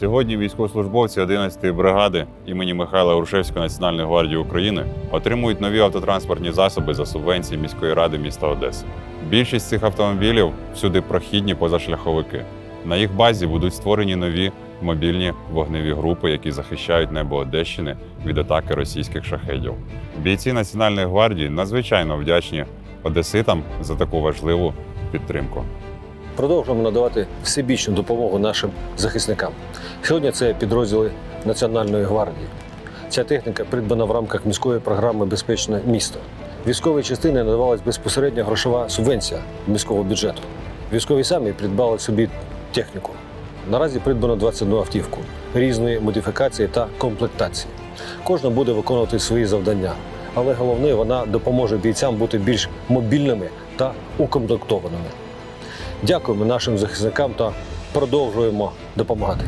Сьогодні військовослужбовці 11-ї бригади імені Михайла Грушевського Національної гвардії України отримують нові автотранспортні засоби за субвенції міської ради міста Одеси. Більшість цих автомобілів всюди прохідні позашляховики. На їх базі будуть створені нові мобільні вогневі групи, які захищають небо Одещини від атаки російських шахедів. Бійці Національної гвардії надзвичайно вдячні одеситам за таку важливу підтримку. Продовжуємо надавати всебічну допомогу нашим захисникам. Сьогодні це підрозділи Національної гвардії. Ця техніка придбана в рамках міської програми Безпечне місто. Військовій частини надавалась безпосередня грошова субвенція міського бюджету. Військові самі придбали собі техніку. Наразі придбано 21 автівку різної модифікації та комплектації. Кожна буде виконувати свої завдання, але головне, вона допоможе бійцям бути більш мобільними та укомплектованими. Дякуємо нашим захисникам та продовжуємо допомагати.